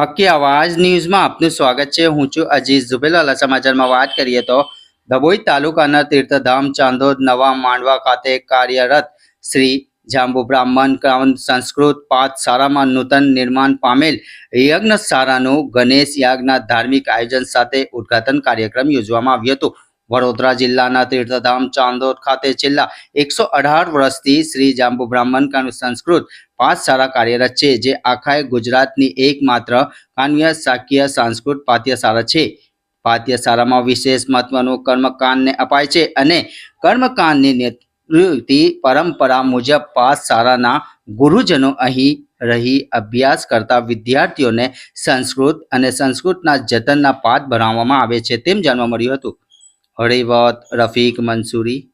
હક્કી અવાજ ન્યૂઝમાં આપનું સ્વાગત છે. હું છું અજીઝ ઝુબેલાલા સમાચારમાં વાત કરીએ તો ડભોઈ તાલુકાના તીર્થધામ ચાંદોદ નવા માંડવા ખાતે કાર્યરત શ્રી જાંબુ બ્રાહ્મણ ક્રાઉન સંસ્કૃત પાઠશાળામાં નૂતન નિર્માણ પામેલ યજ્ઞશાળાનું ગણેશ યાગના ધાર્મિક આયોજન સાથે ઉદ્ઘાટન કાર્યક્રમ યોજવામાં આવ્યો હતો. વડોદરા જિલ્લાના તીર્થધામ ચાંદોદ ખાતે છેલ્લા એકસો અઢાર વર્ષથી શ્રી જાંબુ બ્રાહ્મણ કાનુ સંસ્કૃત પાઠશાળા કાર્યરત છે, જે આખાએ ગુજરાતની એકમાત્ર કાનવ્ય શાકીય સંસ્કૃત પાઠ્યશાળા છે. પાઠ્યશાળામાં વિશેષ મહત્વનું કર્મકાંડને અપાય છે અને કર્મકાંડની નિવૃત્તિ પરંપરા મુજબ પાઠશાળાના ગુરુજનો અહીં રહી અભ્યાસ કરતા વિદ્યાર્થીઓને સંસ્કૃત અને સંસ્કૃતના જતનના પાઠ ભણાવવામાં આવે છે તેમ જાણવા મળ્યું હતું. હળીવત રફીક મંસૂરી.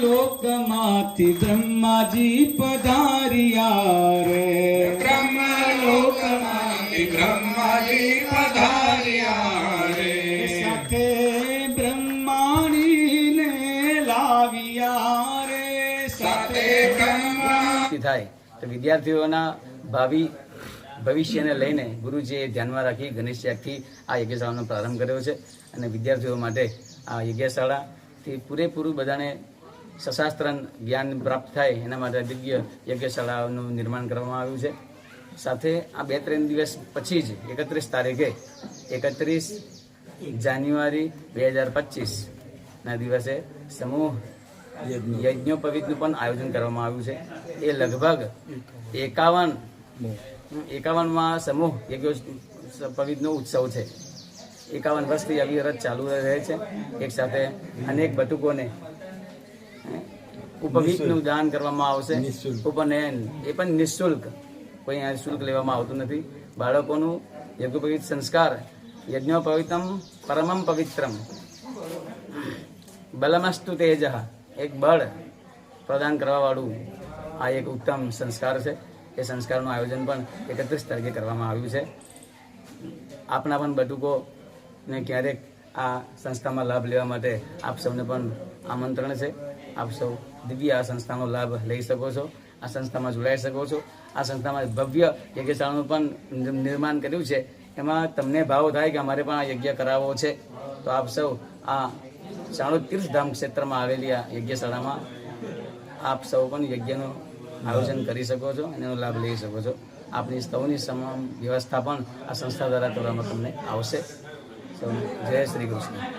લોકમાંથી બ્રહ્માજી પધાર્યા રે. બ્રહ્મલોકમાંથી બ્રહ્માજી પધાર્યા રે. સાથે બ્રહ્માણીને લાવ્યા રે. સાથે બ્રહ્મા થાય. તો વિદ્યાર્થીઓના ભાવિ ભવિષ્યને લઈને ગુરુજીએ ધ્યાનમાં રાખી ગણેશ યાગથી આ યજ્ઞશાળાનો પ્રારંભ કર્યો છે અને વિદ્યાર્થીઓ માટે આ યજ્ઞશાળાથી પૂરેપૂરું બધાને સશાસ્ત્ર જ્ઞાન પ્રાપ્ત થાય એના માટે દિવ્ય યજ્ઞશાળાનું નિર્માણ કરવામાં આવ્યું છે. સાથે આ બે ત્રણ દિવસ પછી જ એકત્રીસ તારીખે એકત્રીસ જાન્યુઆરી બે હજાર પચીસના દિવસે સમૂહ યજ્ઞોપવિતનું પણ આયોજન કરવામાં આવ્યું છે. એ લગભગ એકાવન એકાવનમાં સમૂહ યજ્ઞો પવિતનો ઉત્સવ છે. એકાવન વર્ષથી અવિરત ચાલુ રહે છે. એક સાથે અનેક બટુકોને ઉપવિતનું દાન કરવામાં આવશે. ઉપનયન એ પણ નિઃશુલ્ક. કોઈ અહીંયા શુલ્ક લેવામાં આવતું નથી. બાળકોનું યજ્ઞોપવિત સંસ્કાર યજ્ઞોપવિતમ પરમમ પવિત્રમ. બલમસ્તુ તેજ. એક બળ પ્રદાન કરવાવાળું આ એક ઉત્તમ સંસ્કાર છે. એ સંસ્કારનું આયોજન પણ એકત્રીસ તારીખે કરવામાં આવ્યું છે. આપના પણ બટુકોને ક્યારેક આ સંસ્થામાં લાભ લેવા માટે આપ સૌને પણ આમંત્રણ છે. આપ સૌ દિવ્ય આ સંસ્થાનો લાભ લઈ શકો છો, આ સંસ્થામાં જોડાઈ શકો છો. આ સંસ્થામાં ભવ્ય યજ્ઞશાળાનું પણ નિર્માણ કર્યું છે. એમાં તમને ભાવ થાય કે અમારે પણ આ યજ્ઞ કરાવવો છે. તો આપ સૌ આ ચાણોદ તીર્થધામ ક્ષેત્રમાં આવેલી આ યજ્ઞશાળામાં આપ સૌ પણ યજ્ઞનું આયોજન કરી શકો છો અને એનો લાભ લઈ શકો છો. આપની સૌની તમામ વ્યવસ્થા પણ આ સંસ્થા દ્વારા કરવામાં તમને આવશે. સૌ જય શ્રી કૃષ્ણ.